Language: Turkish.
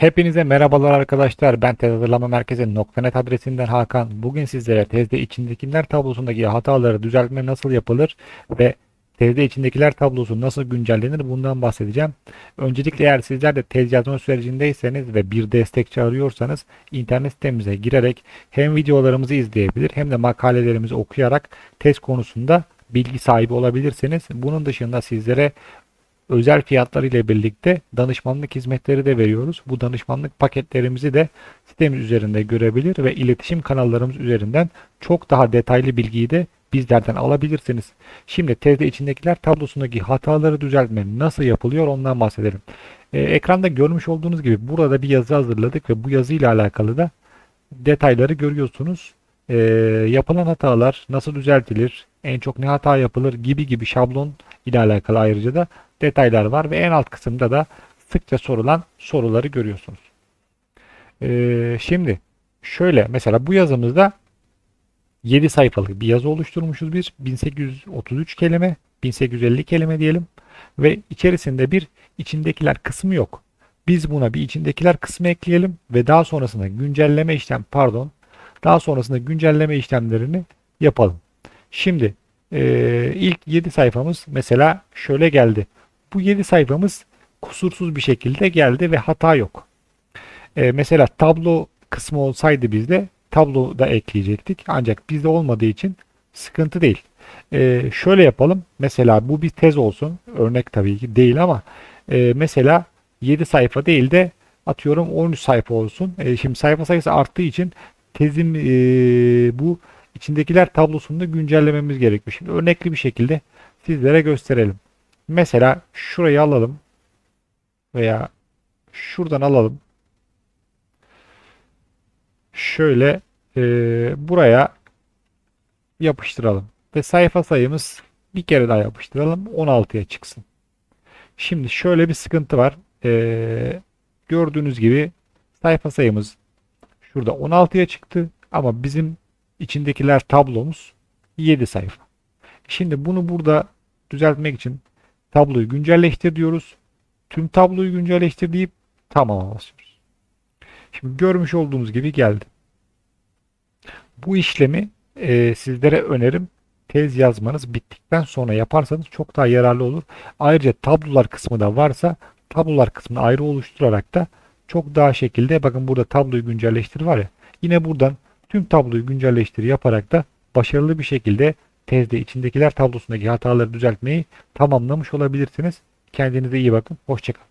Hepinize merhabalar arkadaşlar. Ben tez hazırlama merkezi nokta.net adresinden Hakan. Bugün sizlere tezde içindekiler tablosundaki hataları düzeltme nasıl yapılır ve tezde içindekiler tablosu nasıl güncellenir bundan bahsedeceğim. Öncelikle eğer sizler de tez yazma sürecindeyseniz ve bir destekçi arıyorsanız internet sitemize girerek hem videolarımızı izleyebilir hem de makalelerimizi okuyarak tez konusunda bilgi sahibi olabilirsiniz. Bunun dışında sizlere özel fiyatlar ile birlikte danışmanlık hizmetleri de veriyoruz. Bu danışmanlık paketlerimizi de sitemiz üzerinde görebilir ve iletişim kanallarımız üzerinden çok daha detaylı bilgiyi de bizlerden alabilirsiniz. Şimdi tezde içindekiler tablosundaki hataları düzeltme nasıl yapılıyor ondan bahsedelim. Ee, ekranda görmüş olduğunuz gibi burada bir yazı hazırladık ve bu yazı ile alakalı da detayları görüyorsunuz. Ee, yapılan hatalar nasıl düzeltilir, en çok ne hata yapılır gibi gibi şablon ile alakalı ayrıca da detaylar var ve en alt kısımda da sıkça sorulan soruları görüyorsunuz. Ee, şimdi şöyle mesela bu yazımızda 7 sayfalık bir yazı oluşturmuşuz biz. 1833 kelime, 1850 kelime diyelim ve içerisinde bir içindekiler kısmı yok. Biz buna bir içindekiler kısmı ekleyelim ve daha sonrasında güncelleme işlem pardon daha sonrasında güncelleme işlemlerini yapalım. Şimdi e, ilk 7 sayfamız mesela şöyle geldi. Bu 7 sayfamız kusursuz bir şekilde geldi ve hata yok. E, mesela tablo kısmı olsaydı bizde tablo da ekleyecektik. Ancak bizde olmadığı için sıkıntı değil. E, şöyle yapalım. Mesela bu bir tez olsun. Örnek tabii ki değil ama e, mesela 7 sayfa değil de atıyorum 13 sayfa olsun. E, şimdi sayfa sayısı arttığı için tezin e, bu içindekiler tablosunu güncellememiz gerekiyor. Şimdi örnekli bir şekilde sizlere gösterelim. Mesela şurayı alalım veya şuradan alalım. Şöyle e, buraya yapıştıralım ve sayfa sayımız bir kere daha yapıştıralım 16'ya çıksın. Şimdi şöyle bir sıkıntı var. E, gördüğünüz gibi sayfa sayımız şurada 16'ya çıktı ama bizim içindekiler tablomuz 7 sayfa. Şimdi bunu burada düzeltmek için tabloyu güncelleştir diyoruz. Tüm tabloyu güncelleştir deyip tamam'a basıyoruz. Şimdi görmüş olduğunuz gibi geldi. Bu işlemi e, sizlere önerim tez yazmanız bittikten sonra yaparsanız çok daha yararlı olur. Ayrıca tablolar kısmı da varsa tablolar kısmını ayrı oluşturarak da çok daha şekilde bakın burada tabloyu güncelleştir var ya yine buradan tüm tabloyu güncelleştir yaparak da başarılı bir şekilde tezde içindekiler tablosundaki hataları düzeltmeyi tamamlamış olabilirsiniz. Kendinize iyi bakın. Hoşçakalın.